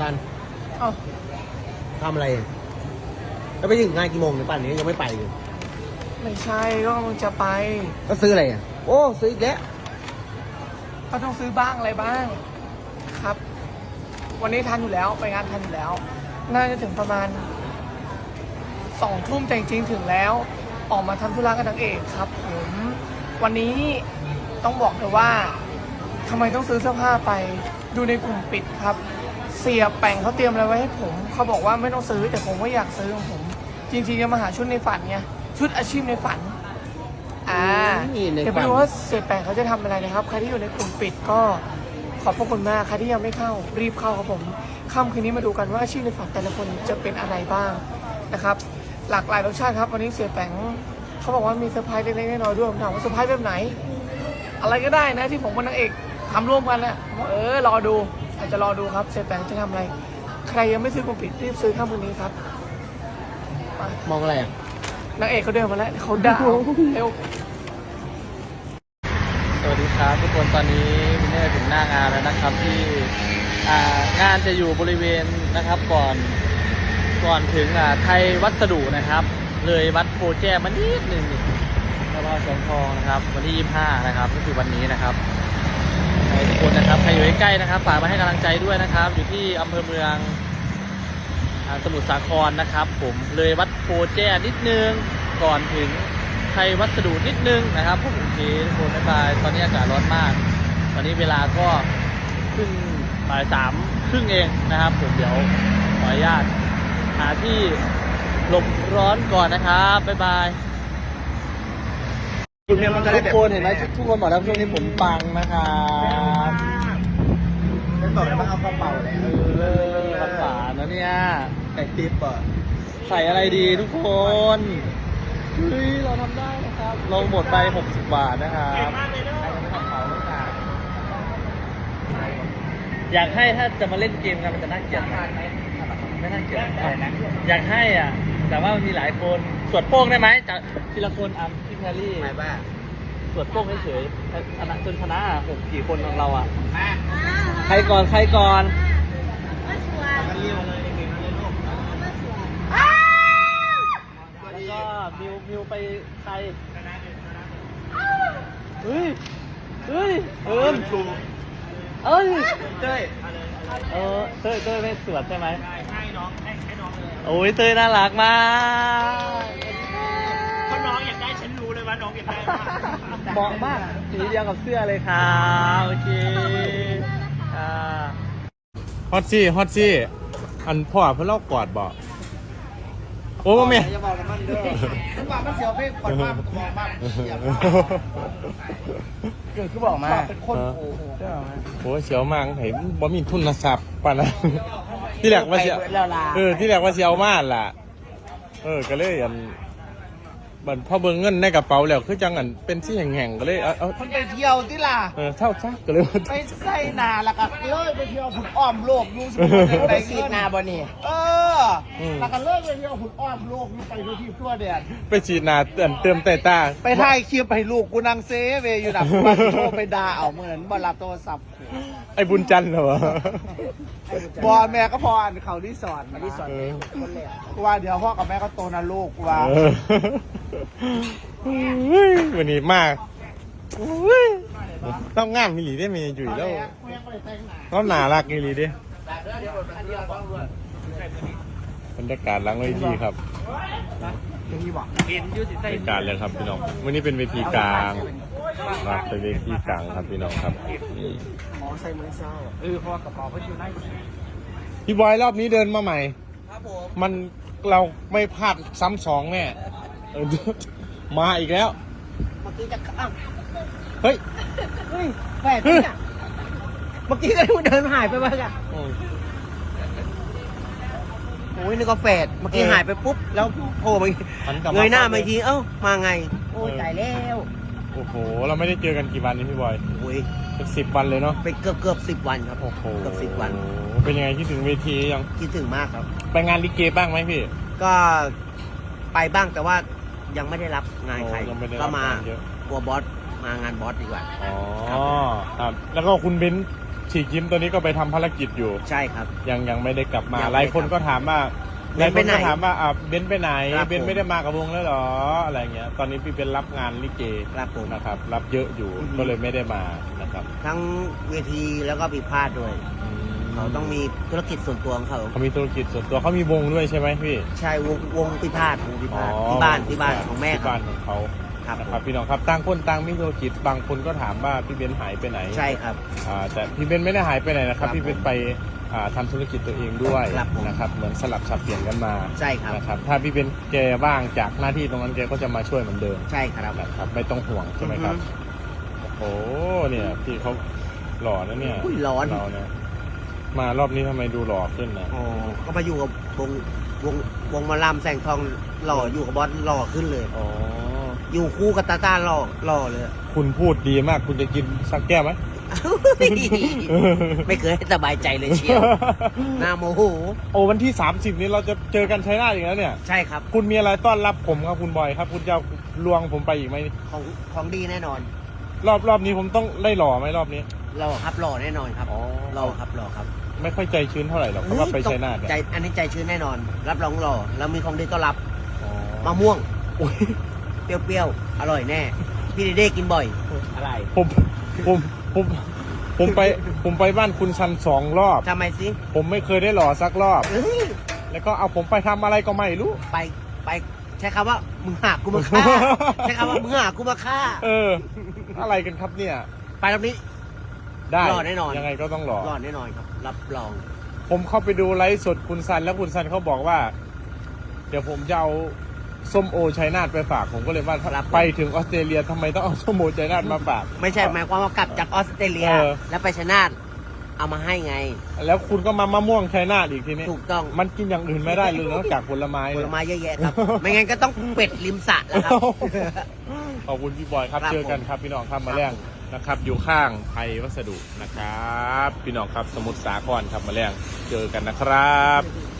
ซันเอ้าทำอะไรอะแล้วไปถึงงานกี่โมงเนี่ยป่านนี้ยังไม่ไปเลยไม่ใช่ก็กำลังจะไปก็ซื้ออะไรอะ โอ้ซื้ออีกแล้วก็ต้องซื้อบ้างอะไรบ้าง ครับ วันนี้ทันอยู่แล้วไปงานทันอยู่แล้ว น่าจะถึงประมาณสองทุ่มแต่จริงๆถึงแล้ว ออกมาทำธุระกับนางเอกครับผมวันนี้ต้องบอกเลยว่าทำไมต้องซื้อเสื้อผ้าไป ดูในกลุ่มปิดครับ เสียแป่งเขาเตรียมอะไรไว้ให้ผม เขาบอกว่าไม่ต้องซื้อแต่ผมก็อยากซื้อของผม จริงๆจะมาหาชุดในฝันไงชุดอาชีพในฝัน อ่านี่ในเดี๋ยวไปฝันดูว่าเสียแปงเขาจะทำอะไรนะครับ ใครที่อยู่ในกลุ่มปิดก็ขอบพระคุณมากใครที่ยังไม่เข้ารีบเข้าครับผมค่ำคืนนี้มาดูกันว่าอาชีพในฝันแต่ละคนจะเป็นอะไรบ้างนะครับ หลากหลายรสชาติครับวันนี้เสียแปงเขาบอกว่ามีเซอร์ไพรส์เล็กๆน้อยๆด้วยผมถามว่าเซอร์ไพรส์แบบไหน อะไรก็ได้นะที่ผมกับนางเอกทำร่วมกันนะผมว่าเออรอดู อาจจะรอดูครับเสียแปงจะทำอะไร ใครยังไม่ซื้อกลุ่มปิดรีบซื้อค่ำคืนนี้ครับไปมองอะไรอะ นางเอกเขาเดินมาแล้วเขาด่าเร็วสวัสดีครับทุกคนตอนนี้วินเนอร์ถึงหน้างานแล้วนะครับที่อ่างานจะอยู่บริเวณนะครับก่อนก่อนถึงอ่าไทยวัสดุนะครับ เลยวัดโพแจ้มานิดหนึ่งแล้วก็สองทองนะครับ วันที่ 25 นะครับก็คือวันนี้นะครับให้ ทุกคนนะครับใครอยู่ใกล้ๆนะครับฝากมาให้กำลังใจด้วยนะครับ อยู่ที่อำเภอเมืองสมุทรสาครนะครับ ผมเลยวัดโพแจ้นิดนึงก่อนถึงไทยวัสดุนิดนึงนะครับผมโอเคทุกคนบ๊ายบายตอนนี้อากาศร้อนมาก ตอนนี้เวลาก็ครึ่งบ่ายสามครึ่งเองนะครับ ผมเดี๋ยวขออนุญาตหาที่หลบร้อนก่อนนะครับบ๊ายบาย ทุกคนเห็นไหมทุกคนบอกแล้วช่วงนี้ผมปังนะครับฉันบอกแล้วว่าเอากระเป๋าแล้วเออคำฝานะเนี่ยใส่ติ๊บอะใส่อะไรดีทุกคนเฮ้ยเราทำได้นะครับเราหมดไป 60 บาทนะครับอยากให้ถ้าจะมาเล่นเกมกันมันจะน่าเกลียดไหมไม่น่าเกลียดอยากให้อะแต่ว่ามันมีหลายคนสวดโป้งได้ไหมจะทีละคนอะ พี่แพรรี่หมายว่าสวดโป้งเฉยๆชนะจนชนะอะหกกี่คนของเราอะใครก่อน ใครก่อนมันเรียวเลยเด็กๆเลยลูกแล้วก็มิวมิวไปใครเฮ้ย เฮ้ยเอิญเอ้ยเต้ยเออเต้ยเต้ยไม่สวดใช่ไหมให้น้องให้ให้น้องเลยโอ้ยเต้ยน่ารักมาก เลยว่าน้องอยากได้มากเหมาะมากสีเดียวกับเสื้อเลยครับโอเคอ่าฮอตซี่ฮอตซี่อันพ่อเพิ่นเล่ากอดบ่โอ้แม่อย่าบอกนะมันเด้อมันบอกมันเสียวเพ่งก่อนมากมองมากเสียบเกิดคือบอกมาเป็นคนโอ้โหโอ้เสียวมากเห็นบ่มีทุนทรัพย์ปานนั้นที่แรกว่าเสียไปแล้วล่ะเออที่แรกว่าเสียวมากล่ะ เออก็เลยอัน บันพอเบิ่งเงินในกระเป๋าแล้วคือจังอันเป็นที่แห่งๆก็เลยเอาเอามันไปเที่ยวที่ล่ะ เออเท่าซักก็เลยว่า ไปใส่นาแล้วก็เลิกไปเที่ยวผุดอ้อมโลกอยู่สมุทรไปซีดนาบ่นี่เออแล้วก็เลิกไปเที่ยวผุดอ้อมโลกอยู่ไปทั่วที่ทั่วแดนไปฉีดหนาเตือนเติมแต่ตา ไปถ่ายคลิปให้ลูกกูนั่งเซเวอยู่นะกูว่าโทรไปด่าเอาเหมือนบ่รับโทรศัพท์ไอ้บุญจันทร์เหรอวะบอแม่ก็พออ่านเขาที่สอนที่สอนเออ คนแรกกูว่าเดี๋ยวพ่อกับแม่ก็โตนะลูกกูว่า เออเฮ้ยวันนี้มากต้องงามมิลลีได้มีอยู่แล้วต้องหนารักมิลลีด้บรรยากาศหล้างเวทีครับบรรยากาศเลยครับพี่น้องวันนี้เป็นเวทีกลางครับเป็นเวทีกลางครับพี่น้องครับนี่ขอใส่มือเศร้าเออเพราะกระเป๋าก็อยู่ในพี่บอยรอบนี้เดินมาใหม่ ครับผม มันเราไม่พลาดซ้ำสองแน่ มาอีกแล้ว เมื่อกี้จะอ้าวเฮ้ย เฮ้ยแฝดเนี่ยเมื่อกี้ก็เดินหายไปบ้างอะอืมโอ้ยนึกว่าแฝดเมื่อกี้เออหายไปปุ๊บ แล้วโผล่มาอีกหันกลับมาเงยหน้ามาอีกทีเอ้ามาไง โอ้ยเออตายแล้วโอ้โห เราไม่ได้เจอกันกี่วันนี่พี่บอยโอ้ยเป็นสิบวันเลยเนาะไปเกือบเกือบสิบวันครับโอ้โหเกือบสิบวัน เป็นยังไงที่ถึงเวทียังคิดถึงมากครับ ไปงานลิเกบ้างไหมพี่ ก็ไปบ้างแต่ว่า ยังไม่ได้รับงานใครโอ้ยังไม่ได้รับก็มางานเยอะ กลัวบอสมางานบอสดีกว่า อ๋อครับแล้วก็คุณเบนซ์ชฉีกยิ้มตัวนี้ก็ไปทำภารกิจอยู่ ใช่ครับ ยังยังไม่ได้กลับมายังไม่หลายคนก็ถามว่าหเบลายนคไปนไหนก็ถามว่าอ่าเบนไปไหนครับเบนผมไม่ได้มากับวงแล้วเหรออะไรเงี้ย ตอนนี้พี่เป็นรับงานลิเกครับผม นะครับ รับเยอะอยู่อือฮึ ก็เลยไม่ได้มานะครับ ทั้งเวทีแล้วก็ปีพาดด้วย เขาต้องมีธุรกิจส่วนตัวของเขา เขามีธุรกิจส่วนตัวเขามีวงด้วยใช่ไหมพี่ใช่วงวงพิพาทวงพิอ๋อพาทที่บ้านที่บ้านของแม่ที่ครับ้าบนของเขาครับ นะครับพี่น้องครับต่างคนต่างมีธุรกิจบางคนก็ถามว่าพี่เบนหายไปไหนใช่ครับ อ่าแต่พี่เบนไม่ได้หายไปไหนนะครับครับพี่เบนไปอ่าทำธุรกิจตัวเองด้วยครับผม นะครับเหมือนสลับสับเปลี่ยนกันมาใช่ครับ นะครับถ้าพี่เบนแกว่างจากหน้าที่ตรงนั้นแกก็จะมาช่วยเหมือนเดิม ใช่ครับ นะครับไม่ต้องห่วงใช่ไหมครับโอ้โหเนี่ยพี่เขาหล่อนะเนี่ยอุ้ยร้อน เราเนี่ย มารอบนี้ทำไมดูหล่อขึ้นนะอ๋อก็มาอยู่กับวงวงวงหมาลำแสงทองหล่ออยู่กับบอสหล่อขึ้นเลย อ๋อ อยู่คู่กับตาต้าหล่อหล่อเลย คุณพูดดีมากคุณจะกินสักแก้วไหม ไม่เคยให้สบายใจเลยเชียวหน้าโมโห โอ้วันที่ 30 นี้เราจะเจอกันชัยนาทอีกแล้วเนี่ย ใช่ครับ คุณมีอะไรต้อนรับผมครับคุณบอยครับ คุณจะเอาลวงผมไปอีกไหมของของดีแน่นอน รอบรอบนี้ผมต้องได้หล่อไหมรอบนี้ หล่อครับหล่อแน่นอนครับอ๋อหล่อครับหล่อครับ ไม่ค่อยใจชื้นเท่าไหร่หรอกเพราะว่าไปชัยนาทเนี่ยใจอันนี้ใจชื้นแน่นอน รับรองหล่อเรามีของดีต้อนรับอ๋อมะม่วงโอ้ยเปรี้ยวๆอร่อยแน่ พี่เดเด้กินบ่อย อะไรผมผมผมผมไปผมไปบ้านคุณซันสองรอบ ทำไมสิผมไม่เคยได้หล่อสักรอบ เอ้ยแล้วก็เอาผมไปทำอะไรก็ไม่รู้ ไปไปใช้คำว่ามึงหากูมาฆ่าใช้คำว่ามึงหากูมาฆ่า เออ อะไรกันครับเนี่ย ไปรอบนี้ ได้หล่อแน่นอน ยังไงก็ต้องหล่อรอดแน่นอนครับ รับรอง ผมเข้าไปดูไลฟ์สดคุณซัน แล้วคุณซันเขาบอกว่า เดี๋ยวผมจะเอาส้มโอชัยนาทไปฝากผมก็เลยว่าถ้าครับไปถึงออสเตรเลียทำไมต้องเอาส้มโอชัยนาทมาฝาก ไม่ใช่หมายความว่ากลับจากออสเตรเลีย เออ แล้วไปชยนาทเอามาให้ไง แล้วคุณก็มามะม่วงชัยนาทอีกทีนี้ถูกต้อง มันกินอย่างอื่นไม่ได้เลยนอกจากผลไม้ผเนี่ยลไม้เยอะแยะครับ ไม่งั้นก็ต้องเป็ดริมสระแล้วครับ ขอบคุณพี่บอยครับ ครับเจอกันครับพี่น้องครับมาแรง นะครับ อยู่ข้างไทยวัสดุนะครับ พี่น้องครับสมุทรสาครครับมาแรงเจอกันนะครับ